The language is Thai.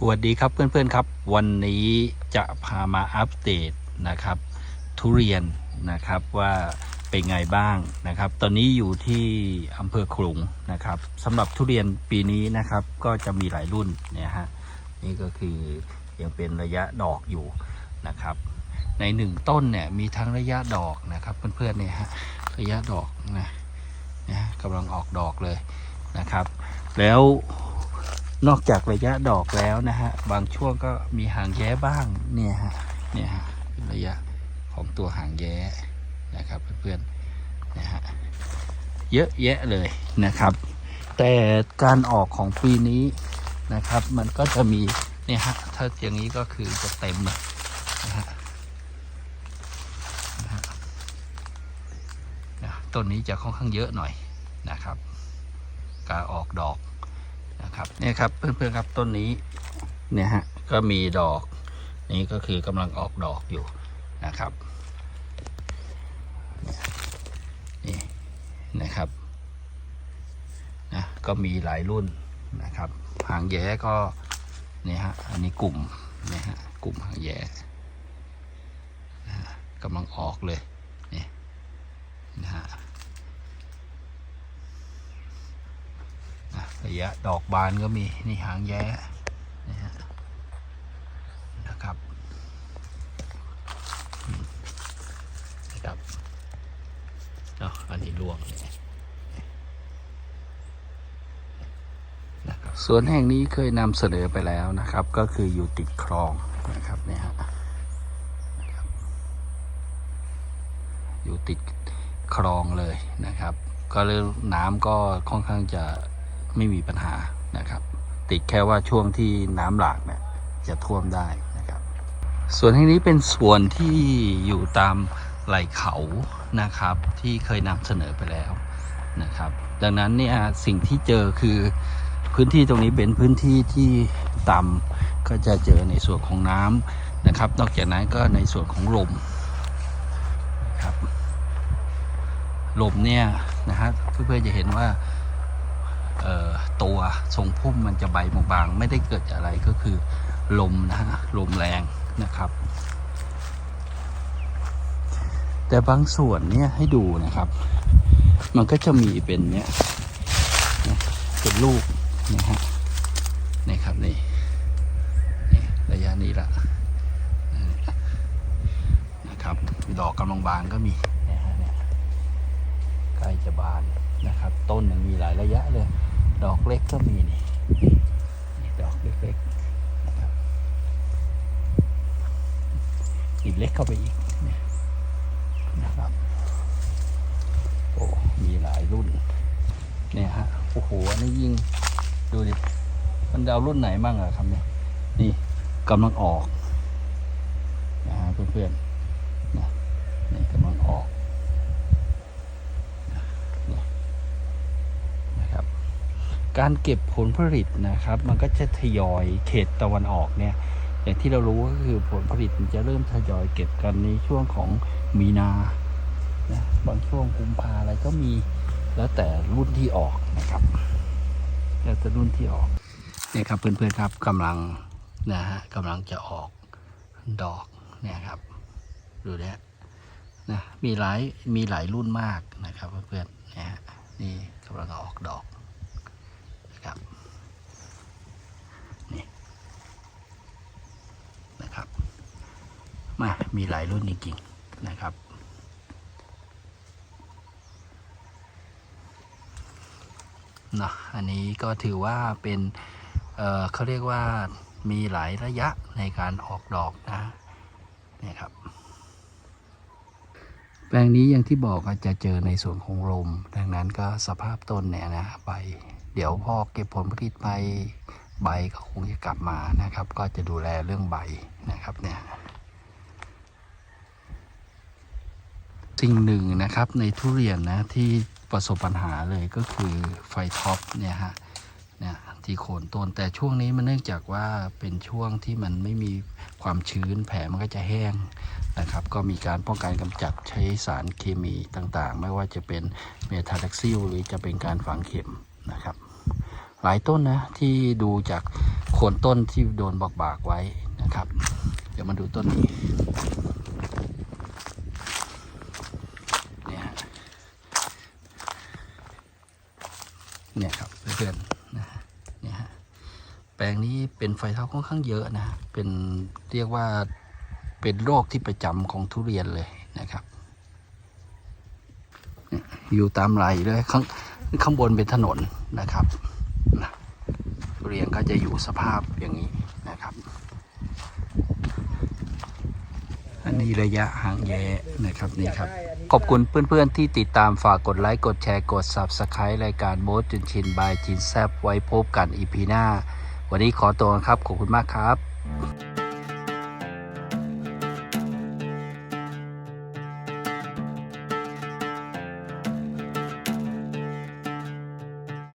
สวัสดีครับเพื่อนๆครับ วันนี้จะพามาอัปเดตนะครับ ทุเรียนนะครับว่าเป็นไงบ้างนะครับ ตอนนี้อยู่ที่อำเภอขลุงนะครับสำหรับทุเรียนปีนี้นะครับ ก็จะมีหลายรุ่นเนี่ยฮะนี่ก็คือยังเป็นระยะดอกอยู่นะครับ ในหนึ่งต้นเนี่ยมีทั้งระยะดอกนะครับ เพื่อนๆเนี่ยฮะระยะดอกนะนะกำลังออกดอกเลยนะครับ แล้ว นอกจากระยะดอกแล้วนะฮะ บางช่วงก็มีหางแย้บ้างเนี่ยฮะเนี่ยฮะระยะของตัวหางแย้นะครับเพื่อนๆนะฮะเยอะแยะเลยนะครับ แต่การออกของปีนี้นะครับ มันก็จะมีเนี่ยฮะถ้าอย่างนี้ก็คือจะเต็มเลยนะฮะต้นนี้จะค่อนข้างเยอะหน่อยนะครับ การออกดอก ครับเนี่ยครับเพื่อนๆครับต้นนี้เนี่ยฮะก็มีดอก นี่ก็คือกำลังออกดอกอยู่นะครับนี่นะครับนะก็มีหลายรุ่นนะครับ หางแย้ก็เนี่ยฮะอันนี้กลุ่มเนี่ยฮะกลุ่มหางแย้กำลังออกเลยนี่นะฮะ อะระ ยะดอกบานก็มีนี่หางแย้นี่ฮะนะครับนะครับเนาะอันนี้ร่วงเนี่ยนะครับสวนแห่งนี้เคยนำเสนอไปแล้วนะครับ ก็คืออยู่ติดคลองนะครับเนี่ยฮะอยู่ติดคลองเลยนะครับ ก็เลยน้ำก็ค่อนข้างจะ ไม่มีปัญหานะครับ ติดแค่ว่าช่วงที่น้ำหลากเนี่ยจะท่วมได้นะครับ ส่วนแห่งนี้เป็นส่วนที่อยู่ตามไหล่เขานะครับ ที่เคยนำเสนอไปแล้วนะครับ ดังนั้นเนี่ยสิ่งที่เจอคือพื้นที่ตรงนี้เป็นพื้นที่ที่ต่ำก็จะเจอในส่วนของน้ำนะครับ นอกจากนั้นก็ในส่วนของลมครับลมเนี่ยนะฮะเพื่อนๆจะเห็นว่า ตัวทรงพุ่มมันจะใบบางๆไม่ได้เกิดอะไรก็คือลมนะฮะลมแรงนะครับ แต่บางส่วนเนี่ยให้ดูนะครับ มันก็จะมีเป็นเนี่ยเป็นลูกนะฮะนี่ครับนี่ระยะนี้ละนะครับดอกกำลังบานก็มีนะฮะเนี่ยใกล้จะบานนะครับ ต้นยังมีหลายระยะเลย ดอกเล็กก็มีนี่นี่ดอกเล็กๆนะครับอีกเล็กเข้าไปอีกนะครับโอ้มีหลายรุ่นเนี่ยฮะโอ้โหอันนี้ยิ่งดูดิมันจะเอารุ่นไหนมั่งอะครับเนี่ยนี่กำลังออกนะฮะเพื่อนๆนะนี่กำลังออก นะครับ การเก็บผลผลิตนะครับ มันก็จะทยอยเขตตะวันออกเนี่ยอย่างที่เรารู้ก็คือผลผลิตมันจะเริ่มทยอยเก็บกันในช่วงของมีนานะบางช่วงกุมภาอะไรก็มีแล้วแต่รุ่นที่ออกนะครับ แล้วแต่รุ่นที่ออกเนี่ยครับเพื่อนๆครับกำลังนะฮะกำลังจะออกดอกเนี่ยครับดูเนี่ยนะมีหลายมีหลายรุ่นมากนะครับเพื่อนๆเนี่ยฮะนี่กำลังออกดอกนะครับนี่นะครับ มีหลายรุ่นจริงๆนะครับ เนาะอันนี้ก็ถือว่าเป็นเเขาเรียกว่ามีหลายระยะในการออกดอกนะเนี่ยครับ แปลงนี้อย่างที่บอกอาจจะเจอในส่วนของลม ดังนั้นก็สภาพต้นเนี่ยนะใบเดี๋ยวพอเก็บผลผลิตไปใบก็คงจะกลับมานะครับ ก็จะดูแลเรื่องใบนะครับเนี่ย สิ่งหนึ่งนะครับในทุเรียนนะที่ประสบปัญหาเลยก็คือไฟท็อปเนี่ยฮะเนี่ยที่โคนต้นแต่ช่วงนี้มันเนื่องจากว่าเป็นช่วงที่มันไม่มีความชื้นแผลมันก็จะแห้งนะครับ ก็มีการป้องกันกำจัดใช้สารเคมีต่างๆ ไม่ว่าจะเป็นเมทาแท็กซิลหรือจะเป็นการฝังเข็มนะครับ หลายต้นนะที่ดูจากโคนต้นที่โดนบอกบากไว้นะครับ เดี๋ยวมาดูต้นนี้เนี่ยฮะเนี่ยครับเพื่อนๆนะฮะเนี่ยฮะ แปลงนี้เป็นไฟเท้าค่อนข้างเยอะนะ เป็นเรียกว่าเป็นโรคที่ประจำของทุเรียนเลยนะครับ อยู่ตามไหลเลยข้างข้างบนเป็นถนนนะครับทุเรียนก็จะอยู่สภาพอย่างนี้นะครับ อันนี้ระยะห่างแย่นะครับนี่ครับ ขอบคุณเพื่อนๆที่ติดตามฝากกดไลค์ กดแชร์ กด Subscribe รายการโบ๊ทจินชินบายจินแซบไว้พบกันอีพีหน้า วันนี้ขอตัวครับ ขอบคุณมากครับ